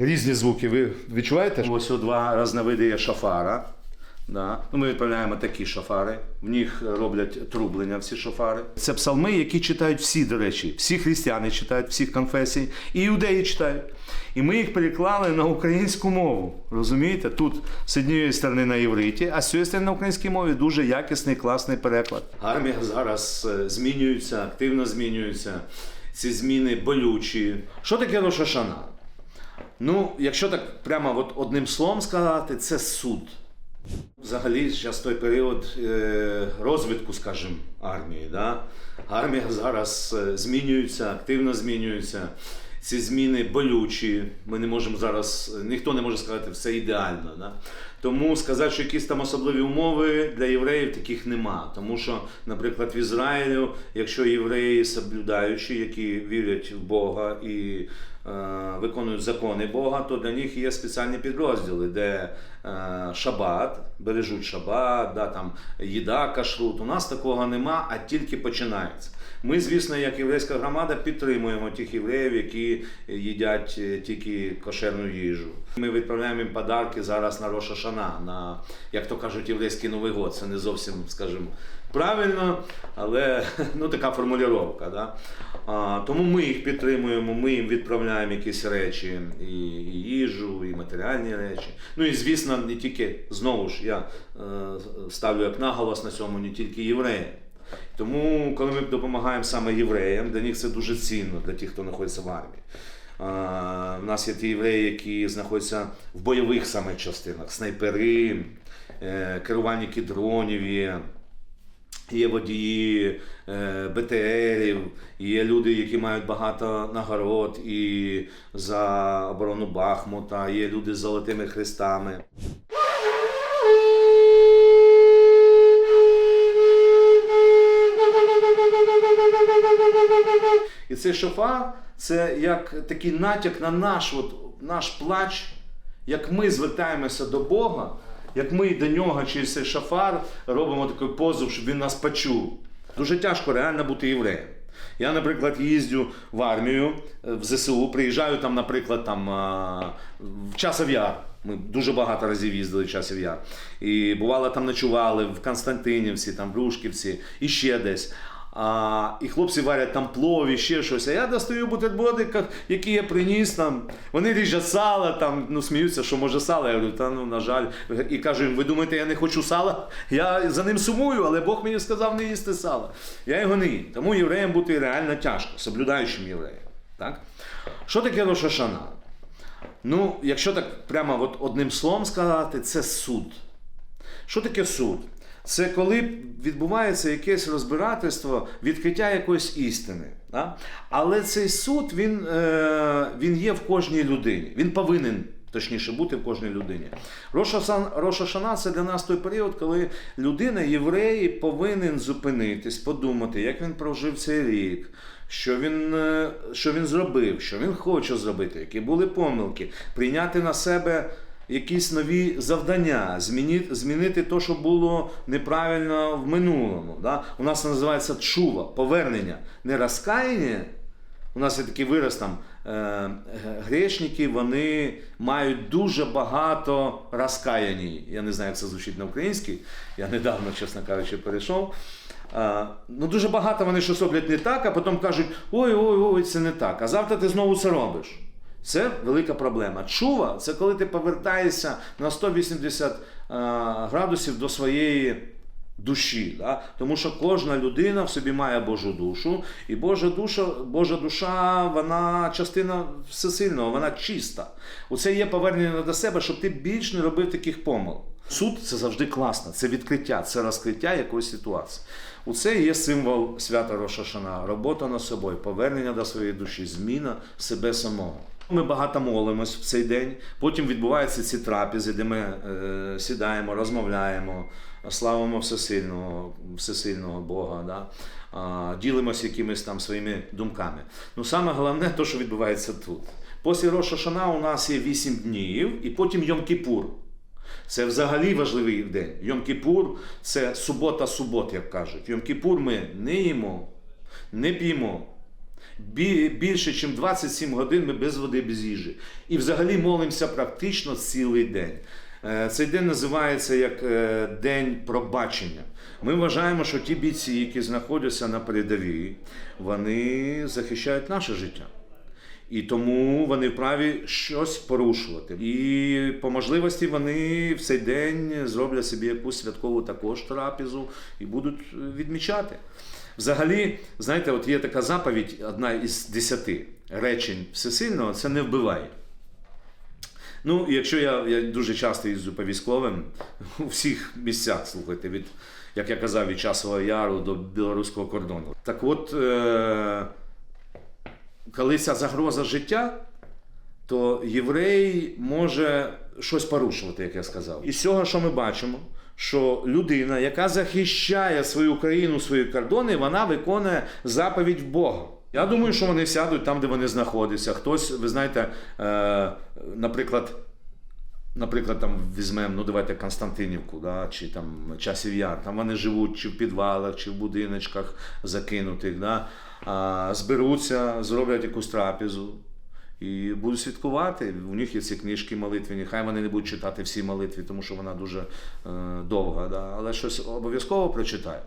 різні звуки. Ви відчуваєте? Ось два різновиди є шафара. Да. Ну, ми відправляємо такі шафари. В них роблять трублення всі шафари. Це псалми, які читають всі, до речі, всі християни читають, всіх конфесій, і іудеї читають. І ми їх переклали на українську мову. Розумієте? Тут з однієї сторони на євриті, а з цієї сторони на українській мові дуже якісний, класний переклад. Армія зараз е, змінюється, активно змінюється. Ці зміни болючі. Що таке Рошашана? Ну, якщо так прямо от одним словом сказати, це суд. Взагалі, зараз той період е, розвитку, скажімо, армії. Да? Армія зараз е, змінюється, активно змінюється. Ці зміни болючі. Ми не можемо зараз, ніхто не може сказати, все ідеально. Да? Тому сказати, що якісь там особливі умови для євреїв таких нема. Тому що, наприклад, в Ізраїлю, якщо євреї соблюдаючі, які вірять в Бога і е, виконують закони Бога, то для них є спеціальні підрозділи, де е, шабат, бережуть шабат, да, там, їда, кашрут. У нас такого нема, а тільки починається. Ми, звісно, як єврейська громада, підтримуємо тих євреїв, які їдять е, тільки кошерну їжу. Ми відправляємо їм подарки зараз на Роша Шана, на, як то кажуть, єврейський Новий год. Це не зовсім, скажімо, правильно, але ну, така формулювання. Да? Тому ми їх підтримуємо, ми їм відправляємо якісь речі, і, і їжу, і матеріальні речі. Ну і звісно, не тільки знову ж я е, ставлю як наголос на цьому, не тільки євреї. Тому, коли ми допомагаємо саме євреям, для них це дуже цінно, для тих, хто знаходиться в армії. У нас є ті євреї, які знаходяться в бойових саме частинах, снайпери, е, керувальники дронів є. Є водії е, БТРів, є люди, які мають багато нагород і за оборону Бахмута, є люди з золотими хрестами. І цей шофар це як такий натяк на наш, от, наш плач, як ми звертаємося до Бога, як ми до нього через цей шафар робимо такий позов, щоб він нас почув. Дуже тяжко реально бути євреєм. Я, наприклад, їздю в армію в ЗСУ, приїжджаю там, наприклад, там, в Часов Яр. Ми дуже багато разів їздили в Часів Яр. І бувало там ночували в Константинівці, там, в Рушківці і ще десь. А, і хлопці варять там плові, ще щось. А я достаю бутерброди, які я приніс там. Вони ріжуть сало, там, ну сміються, що може сало. Я говорю, та ну на жаль. І кажу їм, ви думаєте, я не хочу сала? Я за ним сумую, але Бог мені сказав не їсти сало. Я його не їм. Тому євреям бути реально тяжко, соблюдаючим євреєм. Так? Що таке Рошашана? Ну, якщо так прямо от одним словом сказати, це суд. Що таке суд? Це коли відбувається якесь розбирательство, відкриття якоїсь істини. Да? Але цей суд він, е, він є в кожній людині. Він повинен. Точніше бути в кожній людині. Роша Шана це для нас той період, коли людина, єврей, повинен зупинитись, подумати, як він прожив цей рік, що він, е, що він зробив, що він хоче зробити, які були помилки, прийняти на себе якісь нові завдання, змінити, змінити те, що було неправильно в минулому. Да? У нас це називається чува, повернення, не розкаяння. У нас є такий вираз там. е, Грешники вони мають дуже багато розкаяні. Я не знаю, як це звучить на українській. Я недавно, чесно кажучи, перейшов. Е, Ну, дуже багато вони щось роблять не так, а потім кажуть: ой, ой, ой, це не так. А завтра ти знову це робиш. Це велика проблема. Чува це коли ти повертаєшся на 180 е, градусів до своєї душі. Да? Тому що кожна людина в собі має Божу душу, і Божа душа, Божа душа, вона частина всесильного, вона чиста. Оце є повернення до себе, щоб ти більш не робив таких помилок. Суд це завжди класно, це відкриття, це розкриття якоїсь ситуації. Оце є символ свята Рошашана, робота над собою, повернення до своєї душі, зміна себе самого. Ми багато молимось в цей день. Потім відбуваються ці трапези, де ми е, сідаємо, розмовляємо, славимо всесильного, всесильного Бога, да? а, ділимося якимись там своїми думками. Ну саме головне те, що відбувається тут. Після Роша Шана у нас є 8 днів, і потім Йом-Кіпур. Це взагалі важливий день. Йом-Кіпур це субота-субот, як кажуть. Йом-Кіпур ми не їмо, не п'ємо, Більше, ніж 27 годин ми без води, без їжі. І взагалі молимося практично цілий день. Е, Цей день називається як е, День пробачення. Ми вважаємо, що ті бійці, які знаходяться на передовій, вони захищають наше життя. І тому вони вправі щось порушувати. І по можливості вони в цей день зроблять собі якусь святкову також трапезу і будуть відмічати. Взагалі, знаєте, от є така заповідь, одна із десяти речень всесильного це не вбивай. Ну, якщо я, я дуже часто їздю по військовим у всіх місцях, слухайте, від, як я казав, від Часового Яру до білоруського кордону. Так от, е- коли ця загроза життя, то єврей може щось порушувати, як я сказав. І з цього, що ми бачимо, що людина, яка захищає свою країну, свої кордони, вона виконує заповідь Бога. Я думаю, що вони сядуть там, де вони знаходяться. Хтось, ви знаєте, е, наприклад, Наприклад, там візьмемо, ну давайте Константинівку, да, чи там часів яр, там вони живуть чи в підвалах, чи в будиночках закинутих, да, а, зберуться, зроблять якусь трапезу і буду святкувати. У них є ці книжки молитвені. Хай вони не будуть читати всі молитви, тому що вона дуже е, довга, да, але щось обов'язково прочитають.